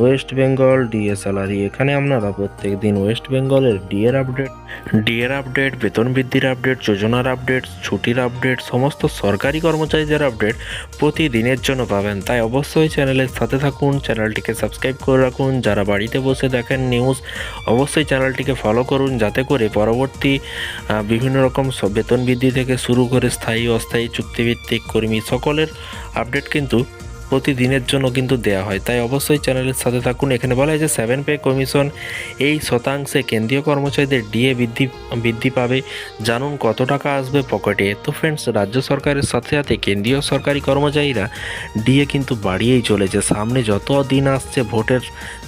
West Bengal ডিএসএলআরই এখানে আপনারা প্রত্যেক দিন ওয়েস্ট বেঙ্গলের ডিএর আপডেট ডিএর আপডেট বেতন বৃদ্ধির আপডেট যোজনার আপডেট ছুটির আপডেট সমস্ত সরকারি কর্মচারীদের আপডেট প্রতিদিনের জন্য পাবেন। তাই অবশ্যই চ্যানেলের সাথে থাকুন, চ্যানেলটিকে সাবস্ক্রাইব করে রাখুন। যারা বাড়িতে বসে দেখেন নিউজ অবশ্যই চ্যানেলটিকে ফলো করুন যাতে করে পরবর্তী বিভিন্ন রকম বেতন বৃদ্ধি থেকে শুরু করে স্থায়ী, অস্থায়ী চুক্তিভিত্তিক কর্মী সকলের আপডেট কিন্তু প্রতিদিনের জন্য কিন্তু দেওয়া হয়। তাই অবশ্যই চ্যানেলের সাথে থাকুন। এখানে বলা হয় যে সেভেন পে কমিশন এই শতাংশে কেন্দ্রীয় কর্মচারীদের ডিএ বৃদ্ধি বৃদ্ধি পাবে। জানুন কত টাকা আসবে পকেটে। তো ফ্রেন্ডস রাজ্য সরকারের সাথে সাথে কেন্দ্রীয় সরকারি কর্মচারীরা ডিএ কিন্তু বাড়িয়েই চলেছে। সামনে যত দিন আসছে, ভোটের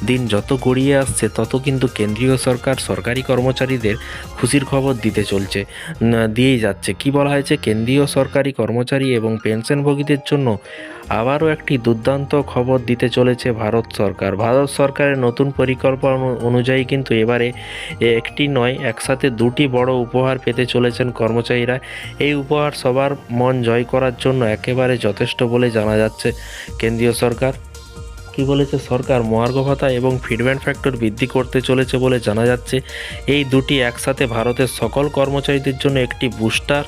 দিন যত গড়িয়ে আসছে, তত কিন্তু কেন্দ্রীয় সরকার সরকারি কর্মচারীদের খুশির খবর দিতে চলছে দিয়েই যাচ্ছে। কি বলা হয়েছে? কেন্দ্রীয় সরকারি কর্মচারী এবং পেনশনভোগীদের জন্য আবারও একটি দুর্দান্ত খবর দিতে চলেছে ভারত সরকার। ভারত সরকারের নতুন পরিকল্পনা অনুযায়ী কিন্তু এবারে একটি নয়, একসাথে দুটি বড় উপহার পেতে চলেছেন কর্মচারীরা। এই উপহার সবার মন জয় করার জন্য একেবারে যথেষ্ট বলে জানা যাচ্ছে কেন্দ্রীয় সরকার। কি বলেছে সরকার? মহার্ঘ ভাতা এবং ফিডব্যাক ফ্যাক্টর বৃদ্ধি করতে চলেছে বলে জানা যাচ্ছে। এই দুটি একসাথে ভারতের সকল কর্মচারীদের জন্য একটি বুস্টার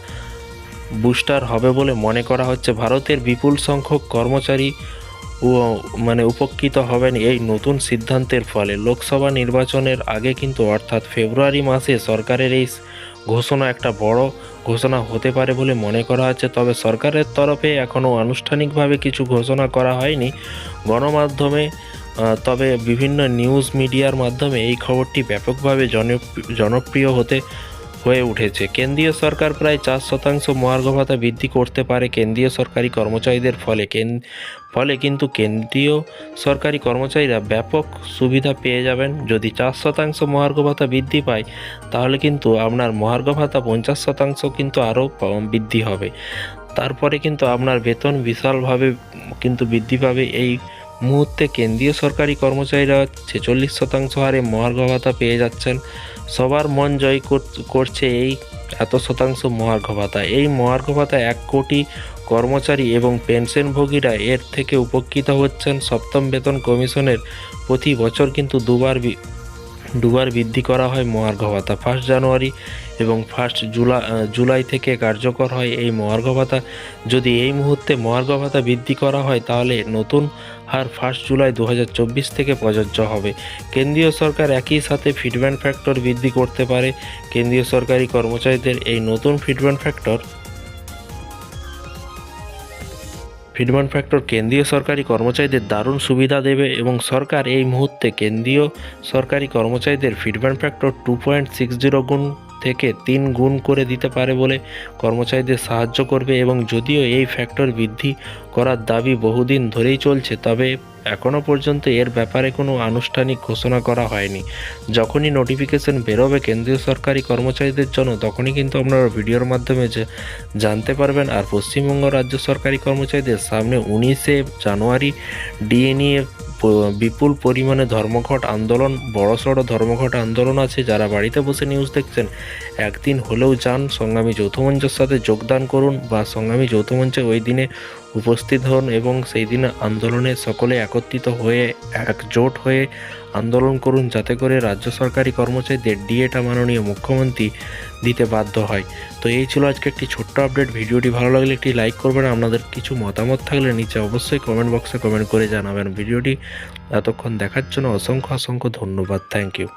বুস্টার হবে বলে মনে করা হচ্ছে। ভারতের বিপুল সংখ্যক কর্মচারী ও মানে উপকৃত হবেন এই নতুন সিদ্ধান্তের ফলে। লোকসভা নির্বাচনের আগে কিন্তু, অর্থাৎ ফেব্রুয়ারি মাসে সরকারের এই ঘোষণা একটা বড় ঘোষণা হতে পারে বলে মনে করা হচ্ছে। তবে সরকারের তরফে এখনও আনুষ্ঠানিকভাবে কিছু ঘোষণা করা হয়নি। গণমাধ্যমে তবে বিভিন্ন নিউজ মিডিয়ার মাধ্যমে এই খবরটি ব্যাপকভাবে জনপ্রি- জনপ্রিয় হতে হয়ে উঠেছে। কেন্দ্রীয় সরকার প্রায় চার শতাংশ মহার্ঘ ভাতা বৃদ্ধি করতে পারে কেন্দ্রীয় সরকারি কর্মচারীদের ফলে। ফলে কিন্তু কেন্দ্রীয় সরকারি কর্মচারীরা ব্যাপক সুবিধা পেয়ে যাবেন। যদি চার শতাংশ মহার্ঘ ভাতা বৃদ্ধি পায়, তাহলে কিন্তু আপনার মহার্ঘ ভাতা পঞ্চাশ শতাংশ কিন্তু আরও বৃদ্ধি হবে। তারপরে কিন্তু আপনার বেতন বিশালভাবে কিন্তু বৃদ্ধি পাবে। এই মুহূর্তে কেন্দ্রীয় সরকারি কর্মচারীরা ছেচল্লিশ শতাংশ হারে মহার্ঘ ভাতা পেয়ে যাচ্ছেন। সবার মন জয় কর- করছে এই এত শতাংশ মহার্ঘ ভাতা। এই মহার্ঘ ভাতা এক কোটি কর্মচারী এবং পেনশনভোগীরা এর থেকে উপকৃত হচ্ছেন। সপ্তম বেতন কমিশনের প্রতি বছর কিন্তু দুবার দুবার বৃদ্ধি করা হয় মহার্ঘ ভাতা। ফার্স্ট জানুয়ারি এবং ফার্স্ট জুলাই জুলাই থেকে কার্যকর হয় এই মহার্ঘ ভাতা। যদি এই মুহূর্তে মহার্ঘ ভাতা বৃদ্ধি করা হয় তাহলে নতুন হার ফার্স্ট জুলাই দু হাজার চব্বিশ থেকে প্রযোজ্য হবে। কেন্দ্রীয় সরকার একই সাথে ফিডব্যান্ড ফ্যাক্টর বৃদ্ধি করতে পারে। কেন্দ্রীয় সরকারি কর্মচারীদের এই নতুন ফিডব্যান্ড ফ্যাক্টর ফিডব্যান্ড ফ্যাক্টর কেন্দ্রীয় সরকারি কর্মচারীদের দারুণ সুবিধা দেবে এবং সরকার এই মুহূর্তে কেন্দ্রীয় সরকারি কর্মচারীদের ফিডব্যান্ড factor two point six zero গুণ থেকে তিন গুণ করে দিতে পারে বলে কর্মচারীদের সাহায্য করবে এবং যদিও এই ফ্যাক্টর বৃদ্ধি করার দাবি বহুদিন ধরেই চলছে, তবে এখনও পর্যন্ত এর ব্যাপারে কোনো আনুষ্ঠানিক ঘোষণা করা হয়নি। যখনই নোটিফিকেশন বেরোবে কেন্দ্রীয় সরকারি কর্মচারীদের জন্য, তখনই কিন্তু আপনারা ভিডিওর মাধ্যমে যে জানতে পারবেন আর পশ্চিমবঙ্গ রাজ্য সরকারি কর্মচারীদের সামনে উনিশে জানুয়ারি ডিএ নিয়ে প- বিপুল পরিমাণে ধর্মঘট আন্দোলন বড়সড় ধর্মঘট আন্দোলন আছে যারা বাড়িতে বসে নিউজ দেখছেন। একদিন হলেও যান, সংগ্রামী যৌথ মঞ্চের সাথে যোগদান করুন বা সংগ্রামী যৌথ মঞ্চে ওই দিনে উপস্থিত হন এবং সেই দিন আন্দোলনে সকলে একত্রিত হয়ে একজোট হয়ে আন্দোলন করুন, যাতে করে রাজ্য সরকারি কর্মচারীদের ডিএটা মাননীয় মুখ্যমন্ত্রী দিতে বাধ্য হয়। তো এই ছিল আজকে একটি ছোট্ট আপডেট। ভিডিওটি ভালো লাগলে একটি লাইক করবেন। আপনাদের কিছু মতামত থাকলে নিচে অবশ্যই কমেন্ট বক্সে কমেন্ট করে জানাবেন। ভিডিওটি এতক্ষণ দেখার জন্য অসংখ্য অসংখ্য ধন্যবাদ। Thank you.